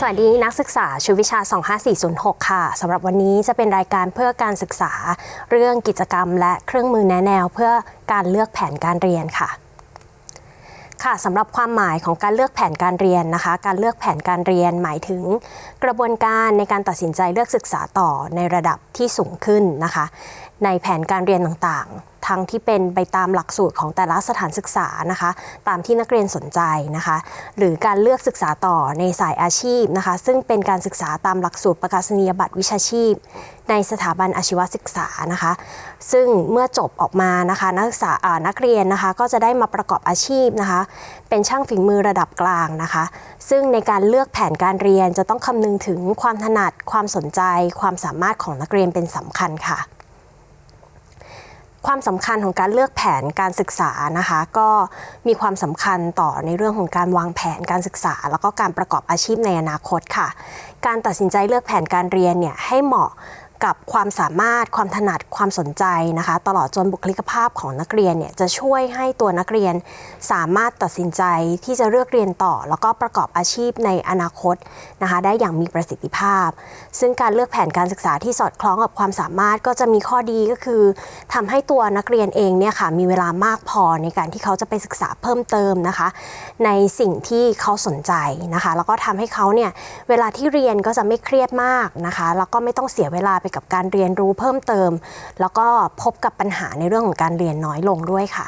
สวัสดีนักศึกษาชุดวิชา 25406 ค่ะสำหรับวันนี้จะเป็นรายการเพื่อการศึกษา เรื่องกิจกรรมและเครื่องมือแนะแนวเพื่อการเลือกแผนการเรียนค่ะค่ะสำหรับความหมายของการเลือกแผนการเรียนนะคะ การเลือกแผนการเรียนหมายถึงกระบวนการในการตัดสินใจเลือกศึกษาต่อในระดับที่สูงขึ้นนะคะ ในแผนการเรียนต่างๆ ทั้งที่เป็นไปตามหลักสูตรของแต่ละสถานศึกษานะคะ ตามที่นักเรียนสนใจนะคะ หรือการเลือกศึกษาต่อในสายอาชีพนะคะ ซึ่งเป็นการศึกษาตามหลักสูตรประกาศนียบัตรวิชาชีพ ในสถาบันอาชีวศึกษานะคะ ซึ่งเมื่อจบออกมานะคะนักศึกษาอ่านักเรียนนะคะ ก็จะได้มาประกอบอาชีพนะคะ เป็นช่างฝีมือระดับกลางนะคะ ซึ่งในการเลือกแผนการเรียนจะต้องคำนึงถึงความถนัดความสนใจ ความสามารถของนักเรียนเป็นสำคัญค่ะ ความสำคัญของการเลือกแผนการศึกษานะคะ ก็มีความสำคัญต่อในเรื่องของการวางแผนการศึกษา แล้วก็การประกอบอาชีพในอนาคตค่ะ การตัดสินใจเลือกแผนการเรียนเนี่ยให้เหมาะ กับความสามารถความถนัดความสนใจนะคะ ตลอดจนบุคลิกภาพของนักเรียนเนี่ยจะช่วยให้ตัวนักเรียนสามารถตัดสินใจที่จะเลือกเรียนต่อ แล้วก็ประกอบอาชีพในอนาคตนะคะได้อย่างมีประสิทธิภาพ ซึ่งการเลือกแผนการศึกษาที่สอดคล้องกับความสามารถก็จะมีข้อดีก็คือทำให้ตัวนักเรียนเองเนี่ยค่ะมีเวลามากพอในการที่เขาจะไปศึกษาเพิ่มเติมนะคะ ในสิ่งที่เขาสนใจนะคะ แล้วก็ทำให้เขาเนี่ยเวลาที่เรียนก็จะไม่เครียดมากนะคะแล้วก็ไม่ต้องเสียเวลาไปกับการเรียนรู้เพิ่มเติม แล้วก็พบกับปัญหาในเรื่องของการเรียนน้อยลงด้วยค่ะ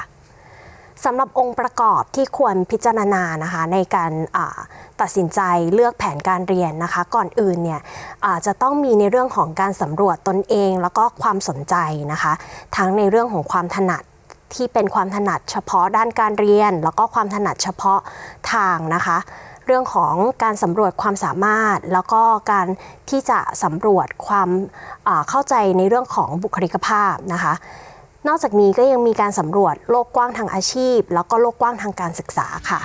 สำหรับองค์ประกอบที่ควรพิจารณานะคะในการตัดสินใจเลือกแผนการเรียนนะคะ ก่อนอื่นเนี่ยจะต้องมีในเรื่องของการสำรวจตนเอง แล้วก็ความสนใจนะคะ ทั้งในเรื่องของความถนัดที่เป็นความถนัดเฉพาะด้านการเรียน แล้วก็ความถนัดเฉพาะทางนะคะ เรื่องของการสำรวจความสามารถ แล้วก็การที่จะสำรวจความเข้าใจในเรื่องของบุคลิกภาพนะคะ นอกจากนี้ก็ยังมีการสำรวจโลกกว้างทางอาชีพ แล้วก็โลกกว้างทางการศึกษาค่ะ